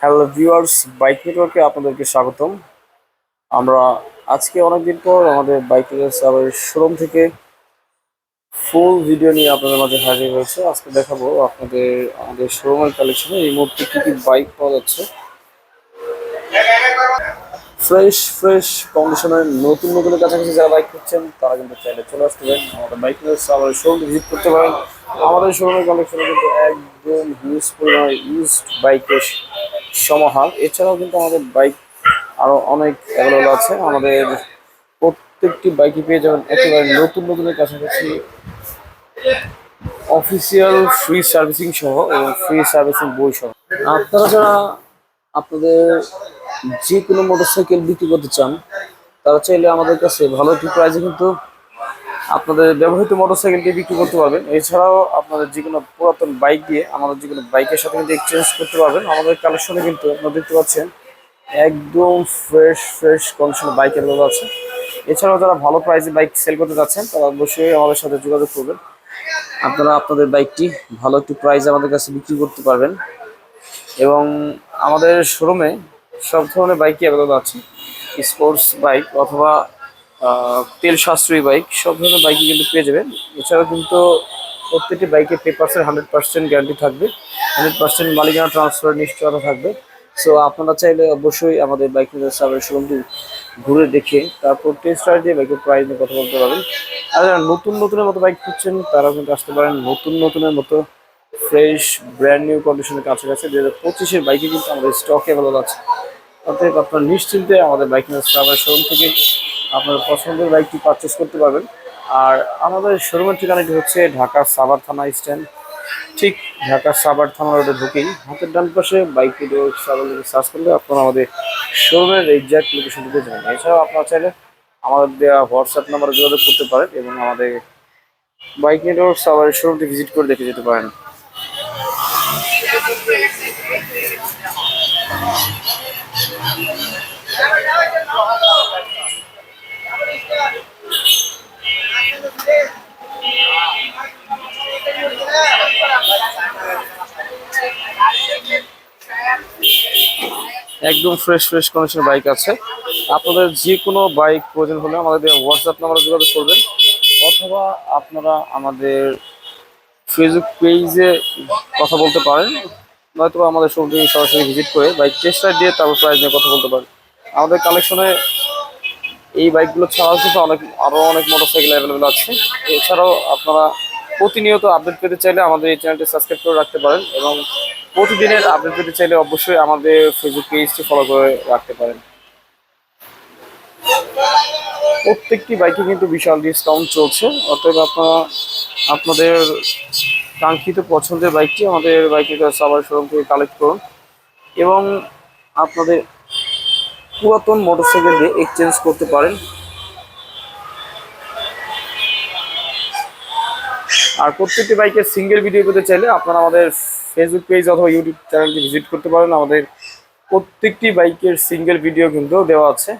Hello viewers bike নেটওয়ার্কে আপনাদেরকে স্বাগতম। আমরা আজকে অনেকদিন পর আমাদের বাইক আবার শোরুম থেকে ফুল ভিডিও নিয়ে আপনাদের মাঝে হাজির হয়েছে। আজকে দেখাবো আপনাদের, আমাদের শোরুমের কালেকশনে এই মুহূর্তে কী কী বাইক পাওয়া যাচ্ছে। ফ্রেশ ফ্রেশ কন্ডিশনের নতুন নতুন কাছাকাছি যারা বাইক করছেন তারা কিন্তু চাইলে চলে আসতে পারেন আমাদের বাইক আমাদের শোরুম ভিজিট করতে পারেন। আমাদের শোরুমের কালেকশনে কিন্তু একদম হিউজ পরিমাণে ইউজড বাইকের সমাহার এছাড়াও কিন্তু আমাদের বাইক আরও অনেক অ্যাভেলেবল আছে। আমাদের প্রত্যেকটি বাইকে পেয়ে যাবেন একেবারে নতুন নতুনের কাছাকাছি। অফিসিয়াল ফ্রি সার্ভিসিং সহ এবং ফ্রি সার্ভিসিং বই সহ। আপনারা যারা আপনাদের যে কোনো মোটরসাইকেল বিক্রি করতে চান, তারা চাইলে আমাদের কাছে ভালো একটি প্রাইসে কিন্তু আপনাদের ব্যবহৃত মোটরসাইকেলটি বিক্রি করতে পারবেন। এছাড়াও আপনাদের যে কোনো পুরাতন বাইক দিয়ে আমাদের যে কোনো বাইকের সাথে কিন্তু এক্সচেঞ্জ করতে পারবেন। আমাদের কালেকশনে কিন্তু আপনারা দেখতে পাচ্ছেন, একদম ফ্রেশ ফ্রেশ কন্ডিশনের বাইক অ্যাভেলেবল আছে। এছাড়াও যারা ভালো প্রাইসে বাইক সেল করতে চাচ্ছেন, তারা অবশ্যই আমাদের সাথে যোগাযোগ করবেন। আপনারা আপনাদের বাইকটি ভালো একটি প্রাইসে আমাদের কাছে বিক্রি করতে পারবেন। এবং আমাদের শোরুমে সব ধরনের বাইকই অ্যাভেলেবল আছে। স্পোর্টস বাইক অথবা তেল সাশ্রয়ী বাইক সব ধরনের বাইকই কিন্তু পেয়ে যাবেন। এছাড়াও কিন্তু প্রত্যেকটি বাইকে পেপারসের হান্ড্রেড পার্সেন্ট গ্যারান্টি থাকবে। হান্ড্রেড পার্সেন্ট মালিকানা ট্রান্সফার নিশ্চয়তা থাকবে। সো আপনারা চাইলে অবশ্যই আমাদের বাইক নিয়ে সার্ভিস শোরুমটি ঘুরে দেখে তারপর টেস্ট রাইড দিয়ে বাইকের প্রাইস নিয়ে কথা বলতে পারবেন। আর যারা নতুন নতুনের মতো বাইক খুঁজছেন, তারাও কিন্তু আসতে পারেন নতুন নতুনের মতো ফ্রেশ ব্র্যান্ড নিউ কন্ডিশনের কাছাকাছি। দু হাজার পঁচিশের বাইকে কিন্তু আমাদের স্টক অ্যাভেলেবল আছে। অতএব আপনার নিশ্চিন্তে আমাদের বাইক নিয়ে সার্ভিস শোরুম থেকে আপনার পছন্দের বাইকটি পারচেস করতে পারবেন। আর আমাদের শোরুমের ঠিকানাটি হচ্ছে ঢাকা সাভার থানা স্ট্যান্ড ঠিক ঢাকা সাভার থানা রোডে ঢুকেই হাতের ডান পাশে বাইক ভিডিও সার্চ করলে আপনারা আমাদের শোরুমের এক্সাক্ট লোকেশনটিতে যাবেন এছাড়াও আপনারা চাইলে আমাদের দেওয়া হোয়াটসঅ্যাপ নাম্বারে যোগাযোগ করতে পারেন এবং আমাদের বাইক নেটওয়ার্ক সাভারের শোরুমটি ভিজিট করে দেখে যেতে পারেন। একদম ফ্রেশ ফ্রেশ কন্ডিশনের বাইক আছে। আপনাদের যে কোনো বাইক প্রয়োজন হলে আমাদের হোয়াটসঅ্যাপ নাম্বারে যোগাযোগ করবেন, অথবা আপনারা আমাদের ফেসবুক পেজে কথা বলতে পারেন নয়তো আমাদের শোরুমটি সরাসরি ভিজিট করে বাইক টেস্ট দিয়ে তারপর প্রাইস নিয়ে কথা বলতে পারেন। আমাদের কালেকশনে এই বাইকগুলো ছাড়াও কিন্তু অনেক আরও অনেক মোটরসাইকেল অ্যাভেলেবেল আছে। এছাড়াও আপনারা প্রতিনিয়ত আপডেট পেতে চাইলে আমাদের এই চ্যানেলটি সাবস্ক্রাইব করে রাখতে পারেন এবং প্রতিদিনের আপডেট পেতে চাইলে অবশ্যই আমাদের ফেসবুক পেজটি ফলো করে রাখতে পারেন। প্রত্যেকটি বাইকে কিন্তু বিশাল ডিসকাউন্ট চলছে। অতএব আপনারা আপনাদের কাঙ্ক্ষিত পছন্দের বাইকটি আমাদের বাইকের সবার শোরুম থেকে কালেক্ট করুন এবং আপনাদের পুরাতন মোটরসাইকেল দিয়ে এক্সচেঞ্জ করতে পারেন। আর প্রত্যেকটি বাইকের সিঙ্গেল ভিডিও পেতে চাইলে আপনারা আমাদের ফেসবুক পেজ অথবা ইউটিউব চ্যানেলটি ভিজিট করতে পারেন। আমাদের প্রত্যেকটি বাইকের সিঙ্গেল ভিডিও কিন্তু দেওয়া আছে।